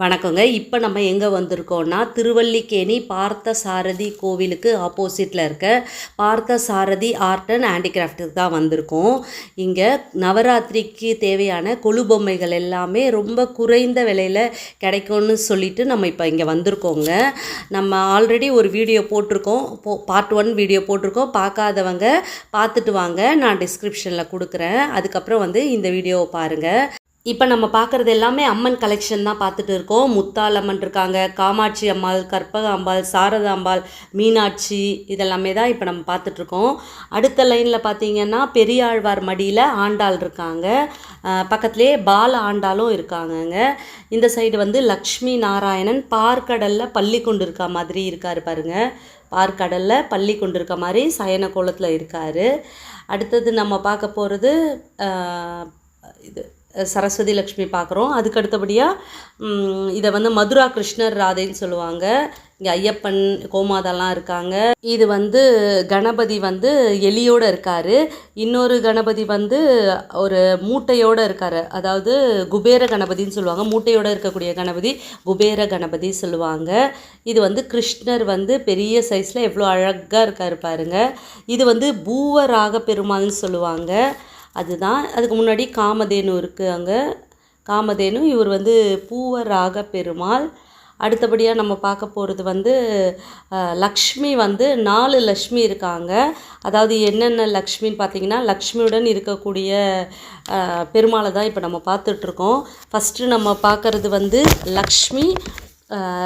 வணக்கங்க. இப்போ நம்ம எங்கே வந்திருக்கோம்னா திருவல்லிக்கேணி பார்த்த சாரதி கோவிலுக்கு ஆப்போசிட்டில் இருக்க பார்த்த சாரதி ஆர்ட் அண்ட் ஹேண்டிகிராஃப்ட்டுக்கு தான் வந்திருக்கோம். இங்கே நவராத்திரிக்கு தேவையான கொழு பொம்மைகள் எல்லாமே ரொம்ப குறைந்த விலையில் கிடைக்கும்னு சொல்லிட்டு நம்ம இப்போ இங்கே வந்திருக்கோங்க. நம்ம ஆல்ரெடி ஒரு வீடியோ போட்டிருக்கோம். போ பார்ட் ஒன் வீடியோ போட்டிருக்கோம். பார்க்காதவங்க பார்த்துட்டு வாங்க. நான் டிஸ்கிரிப்ஷனில் கொடுக்குறேன். அதுக்கப்புறம் வந்து இந்த வீடியோவை பாருங்கள் இப்போ நம்ம பார்க்குறது எல்லாமே அம்மன் கலெக்ஷன் தான் பார்த்துட்டு இருக்கோம். முத்தாள் அம்மன் இருக்காங்க காமாட்சி அம்பாள் கற்பக அம்பாள் சாரதா அம்பாள் மீனாட்சி இதெல்லாமே தான் இப்போ நம்ம பார்த்துட்ருக்கோம் அடுத்த லைனில் பார்த்தீங்கன்னா பெரியாழ்வார் மடியில் ஆண்டாள் இருக்காங்க. பக்கத்துலேயே பால ஆண்டாளும் இருக்காங்கங்க. இந்த சைடு வந்து லக்ஷ்மி நாராயணன் பார்க்கடலில் பள்ளி கொண்டு இருக்க மாதிரி இருக்கார் பாருங்க. பார்க்கடலில் பள்ளி கொண்டு இருக்க மாதிரி சயன கோலத்தில் இருக்கார். அடுத்தது நம்ம பார்க்க போகிறது இது சரஸ்வதி லக்ஷ்மி பார்க்குறோம். அதுக்கு அடுத்தபடியாக இதை வந்து மதுரா கிருஷ்ணர் ராதைன்னு சொல்லுவாங்க. இங்கே ஐயப்பன் கோமாதாலாம் இருக்காங்க. இது வந்து கணபதி வந்து எலியோடு இருக்கார். இன்னொரு கணபதி வந்து ஒரு மூட்டையோடு இருக்கார். அதாவது குபேர கணபதின்னு சொல்லுவாங்க. மூட்டையோடு இருக்கக்கூடிய கணபதி குபேர கணபதி சொல்லுவாங்க. இது வந்து கிருஷ்ணர் வந்து பெரிய சைஸில் எவ்வளோ அழகாக இருக்கார் பாருங்க. இது வந்து பூவராக பெருமாள்னு சொல்லுவாங்க. அதுதான். அதுக்கு முன்னாடி காமதேனு இருக்குது அங்கே. காமதேனு இவர் வந்து பூவராக பெருமாள். அடுத்தபடியாக நம்ம பார்க்க போகிறது வந்து லக்ஷ்மி வந்து நாலு லக்ஷ்மி இருக்காங்க. அதாவது என்னென்ன லக்ஷ்மின்னு பார்த்தீங்கன்னா லக்ஷ்மியுடன் இருக்கக்கூடிய பெருமாளை தான் இப்போ நம்ம பார்த்துட்ருக்கோம் ஃபஸ்ட்டு நம்ம பார்க்குறது வந்து லக்ஷ்மி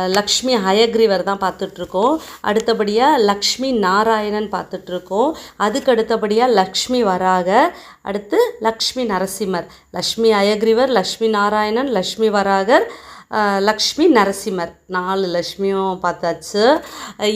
லக்ஷ்மி ஹயக்ரீவர் தான் பார்த்துட்ருக்கோம். அடுத்தபடியாக லக்ஷ்மி நாராயணன் பார்த்துட்ருக்கோம். அதுக்கு அடுத்தபடியாக லக்ஷ்மி வராக. அடுத்து லக்ஷ்மி நரசிம்மர். லக்ஷ்மி ஹயக்ரீவர் லக்ஷ்மி நாராயணன் லக்ஷ்மி வராகர் லக்ஷ்மி நரசிம்மர். நாலு லக்ஷ்மியும் பார்த்தாச்சு.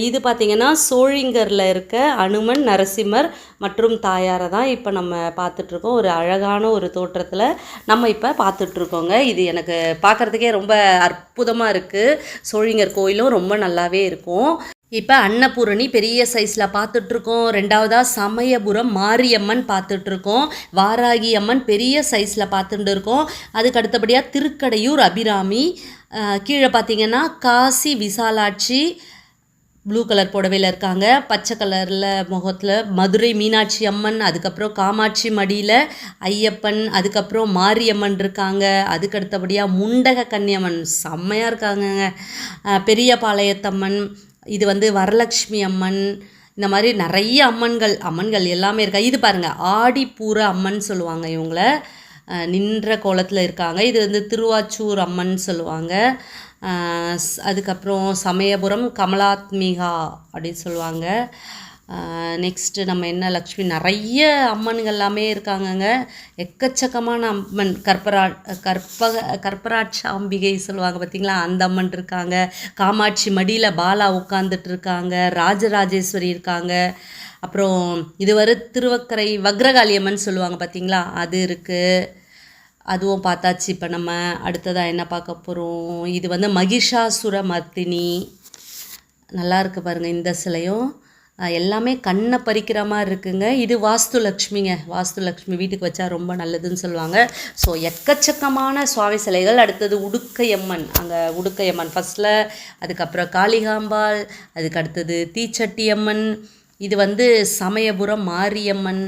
இது பார்த்திங்கன்னா சோழிங்கரில் இருக்க அனுமன் நரசிம்மர் மற்றும் தாயாரை தான் இப்போ நம்ம பார்த்துட்ருக்கோம். ஒரு அழகான ஒரு தோற்றத்தில் நம்ம இப்போ பார்த்துட்ருக்கோங்க. இது எனக்கு பார்க்குறதுக்கே ரொம்ப அற்புதமாக இருக்குது சோழிங்கர் கோயிலும் ரொம்ப நல்லாவே இருக்கும். இப்போ அன்னபூரணி பெரிய சைஸில் பார்த்துட்ருக்கோம். ரெண்டாவதாக சமயபுரம் மாரியம்மன் பார்த்துட்ருக்கோம். வாராகி அம்மன் பெரிய சைஸில் பார்த்துட்டு இருக்கோம் அதுக்கு அடுத்தபடியாக திருக்கடையூர் அபிராமி. கீழே பார்த்தீங்கன்னா காசி விசாலாட்சி ப்ளூ கலர் புடவையில் இருக்காங்க. பச்சை கலரில் முகத்தில் மதுரை மீனாட்சி அம்மன் அதுக்கப்புறம் காமாட்சி மடியில் ஐயப்பன் அதுக்கப்புறம் மாரியம்மன் இருக்காங்க. அதுக்கு அடுத்தபடியாக முண்டக கன்னியம்மன். செம்மையாக இருக்காங்கங்க. பெரிய பெரியபாளையத்தம்மன் இது வந்து வரலக்ஷ்மி அம்மன் இந்த மாதிரி நிறைய அம்மன்கள் அம்மன்கள் எல்லாமே இருக்கா? இது பாருங்கள் ஆடிப்பூர அம்மன் சொல்லுவாங்க இவங்கள. நின்ற கோலத்தில் இருக்காங்க. இது வந்து திருவாச்சூர் அம்மன் சொல்லுவாங்க. ஸ்- அதுக்கப்புறம் சமயபுரம் கமலாத்மிகா அப்படின்னு சொல்லுவாங்க. நெக்ஸ்ட்டு நம்ம என்ன லக்ஷ்மி? நிறைய அம்மன்கள் எல்லாமே இருக்காங்கங்க. எக்கச்சக்கமான அம்மன். கற்பரா கற்பக கற்பராட்சாம்பிகை சொல்லுவாங்க பார்த்தீங்களா அந்த அம்மன் இருக்காங்க. காமாட்சி மடியில் பாலா உட்காந்துட்டு இருக்காங்க ராஜராஜேஸ்வரி இருக்காங்க. அப்புறம் இதுவரை திருவக்கரை வக்ரகாளி அம்மன் சொல்லுவாங்க பார்த்தீங்களா அது இருக்குது அதுவும் பார்த்தாச்சு. இப்போ நம்ம அடுத்ததாக என்ன பார்க்க போகிறோம் இது வந்து மகிஷாசுர மர்த்தினி நல்லா இருக்குது பாருங்கள் இந்த சிலையும். எல்லாமே கண்ணை பறிக்கிற மாதிரி இருக்குங்க. இது வாஸ்து லக்ஷ்மிங்க வாஸ்து லக்ஷ்மி வீட்டுக்கு வச்சா ரொம்ப நல்லதுன்னு சொல்லுவாங்க. ஸோ எக்கச்சக்கமான சுவாமி சிலைகள். அடுத்தது உடுக்கையம்மன். அங்கே உடுக்கையம்மன் ஃபஸ்ட்டில் அதுக்கப்புறம் காளிகாம்பாள் அதுக்கு அடுத்தது தீச்சட்டியம்மன். இது வந்து சமயபுரம் மாரியம்மன்.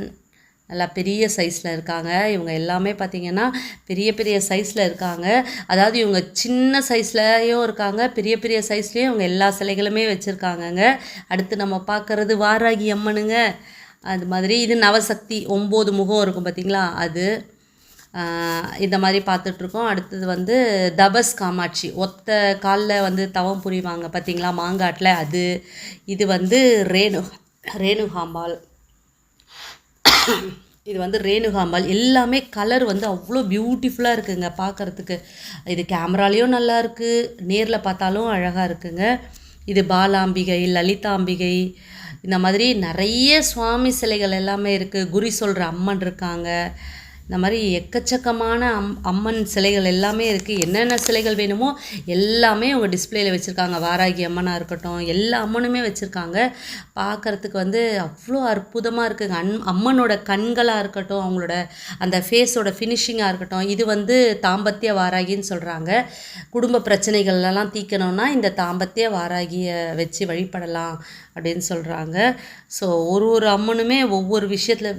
நல்லா பெரிய சைஸில் இருக்காங்க. இவங்க எல்லாமே பார்த்திங்கன்னா பெரிய பெரிய சைஸில் இருக்காங்க. அதாவது இவங்க சின்ன சைஸ்லையும் இருக்காங்க. பெரிய பெரிய சைஸ்லேயும் இவங்க எல்லா சிலைகளுமே வச்சுருக்காங்கங்க. அடுத்து நம்ம பார்க்குறது வாராகி அம்மனுங்க. அது மாதிரி இது நவசக்தி ஒம்பது முகம் இருக்கும் பார்த்திங்களா அது இந்த மாதிரி பார்த்துட்ருக்கோம் அடுத்தது வந்து தபஸ் காமாட்சி. ஒத்த காலில் வந்து தவம் புரிவாங்க பார்த்தீங்களா மாங்காட்டில் அது. இது வந்து ரேணு ரேணுகாம்பாள். இது வந்து ரேணுகாம்பாள். எல்லாமே கலர் வந்து அவ்வளோ பியூட்டிஃபுல்லாக இருக்குங்க பார்க்கறதுக்கு இது கேமராலேயும் நல்லா இருக்குது நேரில் பார்த்தாலும் அழகாக இருக்குங்க. இது பாலாம்பிகை லலிதாம்பிகை இந்த மாதிரி நிறைய சுவாமி சிலைகள் எல்லாமே இருக்குது குறி சொல்கிற அம்மன் இருக்காங்க. இந்த மாதிரி எக்கச்சக்கமான அம் அம்மன் சிலைகள் எல்லாமே இருக்குது என்னென்ன சிலைகள் வேணுமோ எல்லாமே அவங்க டிஸ்ப்ளேயில் வச்சுருக்காங்க. வாராகி அம்மனாக இருக்கட்டும் எல்லா அம்மனுமே வச்சுருக்காங்க. பார்க்குறதுக்கு வந்து அவ்வளோ அற்புதமாக இருக்குங்க அன் அம்மனோட கண்களாக இருக்கட்டும் அவங்களோட அந்த ஃபேஸோட ஃபினிஷிங்காக இருக்கட்டும் இது வந்து தாம்பத்திய வாராகின்னு சொல்கிறாங்க குடும்ப பிரச்சனைகள்லாம் தீக்கணும்னா இந்த தாம்பத்திய வாராகியை வச்சு வழிபடலாம் அப்படின்னு சொல்கிறாங்க ஸோ ஒரு ஒரு அம்மனுமே ஒவ்வொரு விஷயத்தில்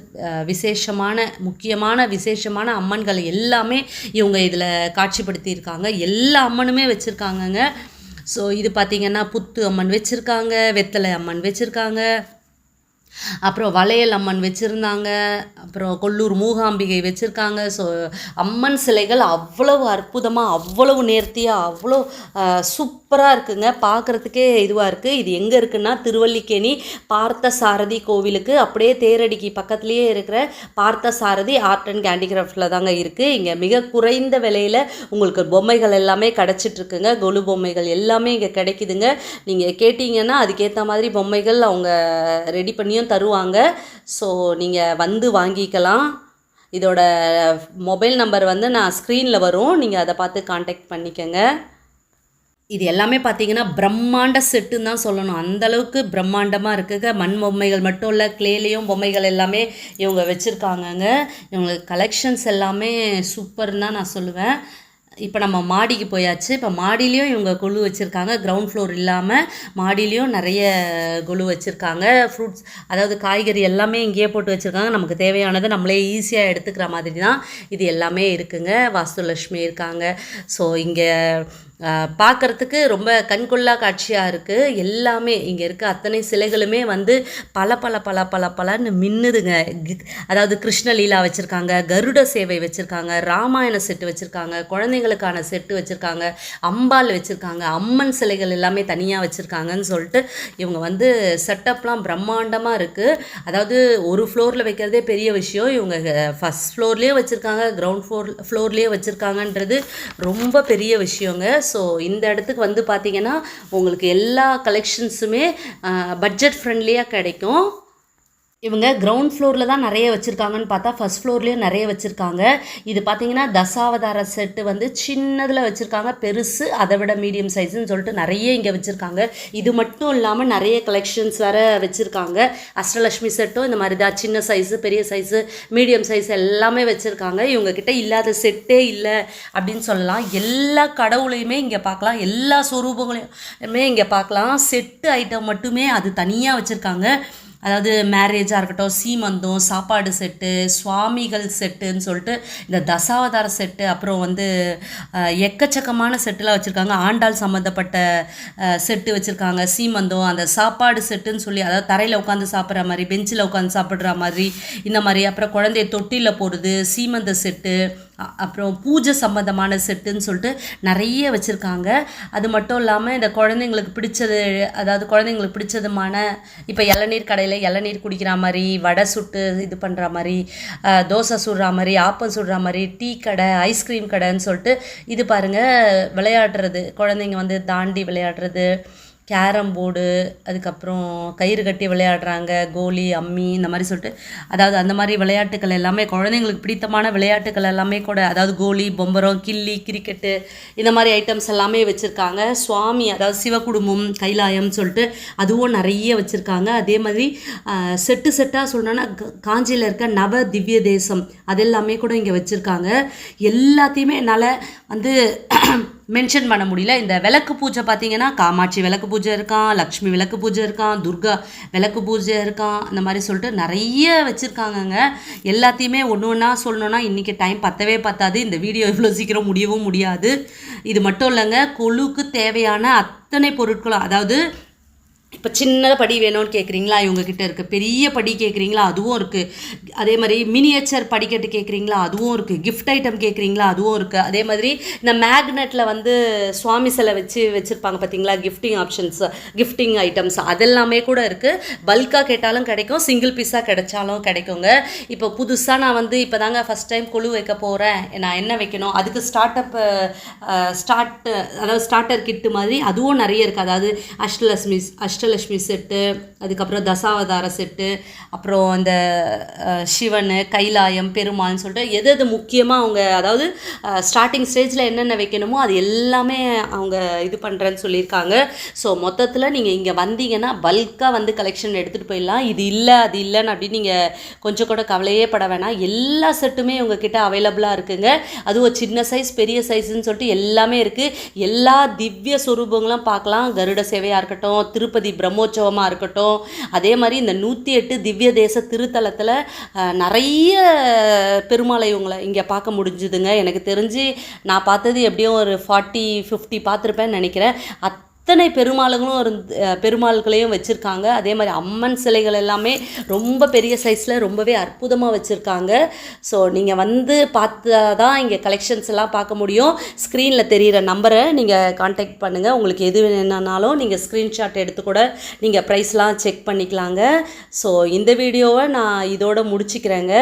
விசேஷமான முக்கியமான விசேஷமான அம்மன்கள் எல்லாமே இவங்க இதில் காட்சிப்படுத்தியிருக்காங்க. எல்லா அம்மனுமே வச்சுருக்காங்கங்க. ஸோ இது பார்த்திங்கன்னா புத்து அம்மன் வச்சுருக்காங்க வெத்தலை அம்மன் வச்சுருக்காங்க அப்புறம் வளையல் அம்மன் வச்சுருந்தாங்க அப்புறம் கொல்லூர் மூகாம்பிகை வச்சுருக்காங்க. ஸோ அம்மன் சிலைகள் அவ்வளவு அற்புதமாக அவ்வளவு நேர்த்தியாக அவ்வளோ சூப் சூப்பராக இருக்குங்க. பார்க்குறதுக்கே இதுவாக இருக்குது இது எங்கே இருக்குன்னா திருவல்லிக்கேணி பார்த்த சாரதி கோவிலுக்கு. அப்படியே தேரடிக்கு பக்கத்துலேயே இருக்கிற பார்த்த சாரதி ஆர்ட் அண்ட் கேண்டிகிராஃப்டில் தாங்க இருக்குது இங்கே மிக குறைந்த விலையில் உங்களுக்கு பொம்மைகள் எல்லாமே கிடச்சிட்ருக்குங்க. கொலு பொம்மைகள் எல்லாமே இங்கே கிடைக்குதுங்க. நீங்கள் கேட்டிங்கன்னா அதுக்கேற்ற மாதிரி பொம்மைகள் அவங்க ரெடி பண்ணியும் தருவாங்க. ஸோ நீங்கள் வந்து வாங்கிக்கலாம். இதோட மொபைல் நம்பர் வந்து நான் ஸ்க்ரீனில் வரும். நீங்கள் அதை பார்த்து காண்டாக்ட் பண்ணிக்கோங்க. இது எல்லாமே பார்த்தீங்கன்னா பிரம்மாண்ட செட்டுன்னு தான் சொல்லணும். அந்தளவுக்கு பிரம்மாண்டமாக இருக்குங்க. மண் பொம்மைகள் மட்டும் இல்லை கிளேலேயும் பொம்மைகள் எல்லாமே இவங்க வச்சுருக்காங்கங்க. இவங்களுக்கு கலெக்ஷன்ஸ் எல்லாமே சூப்பர்னு தான் நான் சொல்லுவேன். இப்போ நம்ம மாடிக்கு போயாச்சு. இப்போ மாடியிலையும் இவங்க கொழு வச்சுருக்காங்க. கிரவுண்ட் ஃப்ளோர் இல்லாமல் மாடியிலையும் நிறைய கொழு வச்சுருக்காங்க. ஃப்ரூட்ஸ் அதாவது காய்கறி எல்லாமே இங்கேயே போட்டு வச்சுருக்காங்க. நமக்கு தேவையானதை நம்மளே ஈஸியாக எடுத்துக்கிற மாதிரி தான் இது எல்லாமே இருக்குங்க. வாஸ்துலட்சுமி இருக்காங்க. ஸோ இங்கே பார்க்குறதுக்கு ரொம்ப கண்கொள்ளா காட்சியாக இருக்குது எல்லாமே இங்கே இருக்க அத்தனை சிலைகளுமே வந்து பல பல பல பல பலன்னு மின்னுதுங்க. அதாவது கிருஷ்ணலீலா வச்சுருக்காங்க கருட சேவை வச்சுருக்காங்க ராமாயண செட்டு வச்சுருக்காங்க குழந்தைங்களுக்கான செட்டு வச்சுருக்காங்க அம்பாள் வச்சுருக்காங்க அம்மன் சிலைகள் எல்லாமே தனியாக வச்சுருக்காங்கன்னு சொல்லிட்டு இவங்க வந்து செட்டப்லாம் பிரம்மாண்டமாக இருக்குது அதாவது ஒரு ஃப்ளோரில் வைக்கிறதே பெரிய விஷயம். இவங்க ஃபஸ்ட் ஃப்ளோர்லேயே வச்சுருக்காங்க கிரவுண்ட் ஃப்ளோர் ஃப்ளோர்லேயே வச்சுருக்காங்கன்றது ரொம்ப பெரிய விஷயங்க. ஸோ இந்த இடத்துக்கு வந்து பார்த்தீங்கன்னா உங்களுக்கு எல்லா கலெக்ஷன்ஸுமே பட்ஜெட் ஃப்ரெண்ட்லியாக கிடைக்கும். இவங்க கிரவுண்ட் ஃப்ளோரில் தான் நிறைய வச்சுருக்காங்கன்னு பார்த்தா ஃபஸ்ட் ஃப்ளோர்லேயும் நிறைய வச்சுருக்காங்க. இது பார்த்தீங்கன்னா தசாவதார செட்டு வந்து சின்னதில் வச்சுருக்காங்க பெருசு அதை விட மீடியம் சைஸ்ன்னு சொல்லிட்டு நிறைய இங்கே வச்சுருக்காங்க. இது மட்டும் இல்லாமல் நிறைய கலெக்ஷன்ஸ் வேறு வச்சுருக்காங்க. அஷ்டலட்சுமி செட்டும் இந்த மாதிரி தான் சின்ன சைஸு பெரிய சைஸு மீடியம் சைஸ் எல்லாமே வச்சுருக்காங்க. இவங்கக்கிட்ட இல்லாத செட்டே இல்லை அப்படின்னு சொல்லலாம். எல்லா கடவுளையுமே இங்கே பார்க்கலாம். எல்லா சொரூபங்களையுமே இங்கே பார்க்கலாம். செட்டு ஐட்டம் மட்டுமே அது தனியாக வச்சுருக்காங்க. அதாவது மேரேஜாக இருக்கட்டும் சீமந்தம் சாப்பாடு செட்டு சுவாமிகள் செட்டுன்னு சொல்லிட்டு இந்த தசாவதார செட்டு அப்புறம் வந்து எக்கச்சக்கமான செட்டுலாம் வச்சுருக்காங்க. ஆண்டாள் சம்மந்தப்பட்ட செட்டு வச்சுருக்காங்க. சீமந்தம் அந்த சாப்பாடு செட்டுன்னு சொல்லி அதாவது தரையில் உட்காந்து சாப்பிட்ற மாதிரி பெஞ்சில் உட்காந்து சாப்பிட்ற மாதிரி இந்த மாதிரி. அப்புறம் குழந்தைய தொட்டியில் போடுறது சீமந்த செட்டு அப்புறம் பூஜை சம்மந்தமான செட்டுன்னு சொல்லிட்டு நிறைய வச்சுருக்காங்க. அது மட்டும் இல்லாமல் இந்த குழந்தைங்களுக்கு பிடிச்சது அதாவது குழந்தைங்களுக்கு பிடிச்சதுமான இப்போ இளநீர் கடையில் இளநீர் குடிக்கிற மாதிரி வடை சுட்டு இது பண்ணுற மாதிரி தோசை சுடுற மாதிரி ஆப்பம் சுடுற மாதிரி டீ கடை ஐஸ்கிரீம் கடைன்னு சொல்லிட்டு இது பாருங்கள் விளையாடுறது. குழந்தைங்க வந்து தாண்டி விளையாடுறது. கேரம் போர்டு அதுக்கப்புறம் கயிறு கட்டி விளையாடுறாங்க கோலி அம்மி இந்த மாதிரி சொல்லிட்டு. அதாவது அந்த மாதிரி விளையாட்டுகள் எல்லாமே குழந்தைங்களுக்கு பிடித்தமான விளையாட்டுகள் எல்லாமே கூட அதாவது கோலி பொம்பரம் கில்லி கிரிக்கெட்டு இந்த மாதிரி ஐட்டம்ஸ் எல்லாமே வச்சுருக்காங்க. சுவாமி அதாவது சிவகுடும்பம் கைலாயம் சொல்லிட்டு அதுவும் நிறைய வச்சுருக்காங்க. அதே மாதிரி செட்டு செட்டாக சொல்லணும்னா காஞ்சியில் இருக்க நவ திவ்ய தேசம் அதெல்லாமே கூட இங்கே வச்சுருக்காங்க. எல்லாத்தையுமே என்னால் வந்து மென்ஷன் பண்ண முடியல. இந்த விளக்கு பூஜை பார்த்தீங்கன்னா காமாட்சி விளக்கு பூஜை இருக்கான் லக்ஷ்மி விளக்கு பூஜை இருக்கான் துர்கா விளக்கு பூஜை இருக்கான் அந்த மாதிரி சொல்லிட்டு நிறைய வச்சுருக்காங்கங்க. எல்லாத்தையுமே ஒன்று ஒன்றா சொல்லணுன்னா இன்றைக்கி டைம் பத்தவே பத்தாது. இந்த வீடியோ இவ்வளோ சீக்கிரம் முடியவும் முடியாது. இது மட்டும் இல்லைங்க கொழுக்கு தேவையான அத்தனை பொருட்களும் அதாவது இப்போ சின்ன படி வேணும்னு கேட்குறீங்களா இவங்கக்கிட்ட இருக்குது பெரிய படி கேட்குறீங்களா அதுவும் இருக்குது அதே மாதிரி மினியேச்சர் படிக்கட்டு கேட்குறீங்களா அதுவும் இருக்குது கிஃப்ட் ஐட்டம் கேட்குறீங்களா அதுவும் இருக்குது அதே மாதிரி இந்த மேக்னெட்டில் வந்து சுவாமி சிலை வச்சு வச்சுருப்பாங்க பார்த்தீங்களா கிஃப்டிங் ஆப்ஷன்ஸ் கிஃப்டிங் ஐட்டம்ஸ் அதெல்லாமே கூட இருக்குது பல்காக கேட்டாலும் கிடைக்கும். சிங்கிள் பீஸாக கிடைச்சாலும் கிடைக்குங்க. இப்போ புதுசாக நான் வந்து இப்போ தாங்க ஃபஸ்ட் டைம் குழு வைக்க போகிறேன் நான் என்ன வைக்கணும்? அதுக்கு ஸ்டார்ட் அப் ஸ்டார்ட் அதாவது ஸ்டார்டர் கிட்டு மாதிரி அதுவும் நிறைய இருக்குது அதாவது அஷ்டலட்சுமி அஷ்ட அஷ்டலட்சுமி செட்டு அதுக்கப்புறம் தசாவதார செட்டு அப்புறம் அந்த சிவன் கைலாயம் பெருமாள்னு சொல்லிட்டு எது எது முக்கியமாக அவங்க அதாவது ஸ்டார்டிங் ஸ்டேஜில் என்னென்ன வைக்கணுமோ அது எல்லாமே அவங்க இது பண்ணுறேன்னு சொல்லியிருக்காங்க. ஸோ மொத்தத்தில் நீங்கள் இங்கே வந்தீங்கன்னா பல்காக வந்து கலெக்ஷன் எடுத்துகிட்டு போயிடலாம். இது இல்லை அது இல்லைன்னு அப்படின்னு நீங்கள் கொஞ்சம் கூட கவலையே பட வேணாம். எல்லா செட்டுமே உங்ககிட்ட அவைலபிளாக இருக்குங்க. அதுவும் சின்ன சைஸ் பெரிய சைஸ்ன்னு சொல்லிட்டு எல்லாமே இருக்குது எல்லா திவ்ய சொரூபங்களும் பார்க்கலாம். கருட சேவையாக இருக்கட்டும் திருப்பதி பிரம்மோற்சவமாக இருக்கட்டும் அதே மாதிரி இந்த நூற்றி எட்டு திவ்ய தேச திருத்தலத்தில் நிறைய பெருமாளை இவங்களை இங்கே பார்க்க முடிஞ்சுதுங்க. எனக்கு தெரிஞ்சு நான் பார்த்தது எப்படியும் ஒரு ஃபார்ட்டி ஃபிஃப்டி பார்த்துருப்பேன்னு நினைக்கிறேன். அத் அத்தனை பெருமாளுங்களும் இருந்து பெருமாள்களையும் வச்சுருக்காங்க. அதே மாதிரி அம்மன் சிலைகள் எல்லாமே ரொம்ப பெரிய சைஸில் ரொம்பவே அற்புதமாக வச்சுருக்காங்க. ஸோ நீங்கள் வந்து பார்த்தா தான் இங்கே கலெக்ஷன்ஸ் எல்லாம் பார்க்க முடியும். ஸ்க்ரீனில் தெரிகிற நம்பரை நீங்கள் காண்டாக்ட் பண்ணுங்கள் உங்களுக்கு எது வேணும்னாலும் நீங்கள் ஸ்க்ரீன்ஷாட் எடுத்து கூட நீங்கள் ப்ரைஸ்லாம் செக் பண்ணிக்கலாங்க. ஸோ இந்த வீடியோவை நான் இதோட முடிச்சுக்கிறேங்க.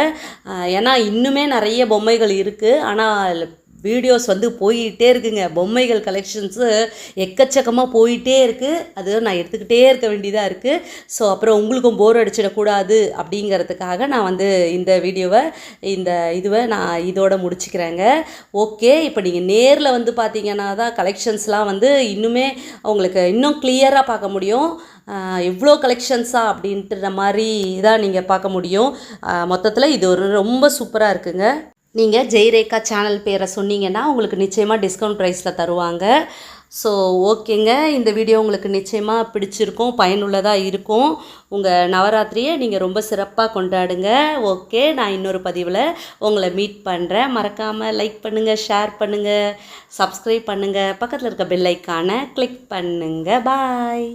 ஏன்னா இன்னுமே நிறைய பொம்மைகள் இருக்குது ஆனால் வீடியோஸ் வந்து போயிட்டே இருக்குங்க. பொம்மைகள் கலெக்ஷன்ஸு எக்கச்சக்கமாக போயிட்டே இருக்குது அது நான் எடுத்துக்கிட்டே இருக்க வேண்டியதாக இருக்குது ஸோ அப்புறம் உங்களுக்கும் போர் அடிச்சிடக்கூடாது அப்படிங்கிறதுக்காக நான் வந்து இந்த வீடியோவை இந்த இதுவை நான் இதோட முடிச்சுக்கிறேங்க. ஓகே இப்போ நீங்கள் நேரில் வந்து பார்த்தீங்கன்னா தான் கலெக்ஷன்ஸ்லாம் வந்து இன்னுமே உங்களுக்கு இன்னும் கிளியராக பார்க்க முடியும். எவ்வளோ கலெக்ஷன்ஸா அப்படின்ற மாதிரி தான் நீங்கள் பார்க்க முடியும். மொத்தத்தில் இது ஒரு ரொம்ப சூப்பராக இருக்குங்க. நீங்கள் ஜெய்ரேகா சேனல் பேரை சொன்னீங்கன்னா உங்களுக்கு நிச்சயமாக டிஸ்கவுண்ட் ப்ரைஸில் தருவாங்க. ஸோ ஓகேங்க. இந்த வீடியோ உங்களுக்கு நிச்சயமாக பிடிச்சிருக்கும் பயனுள்ளதாக இருக்கும். உங்கள் நவராத்திரியை நீங்கள் ரொம்ப சிறப்பாக கொண்டாடுங்க. ஓகே நான் இன்னொரு பதிவில் உங்களை மீட் பண்ணுறேன் மறக்காமல் லைக் பண்ணுங்கள் ஷேர் பண்ணுங்கள் சப்ஸ்கிரைப் பண்ணுங்கள் பக்கத்தில் இருக்க பெல்லைக்கான கிளிக் பண்ணுங்கள் பாய்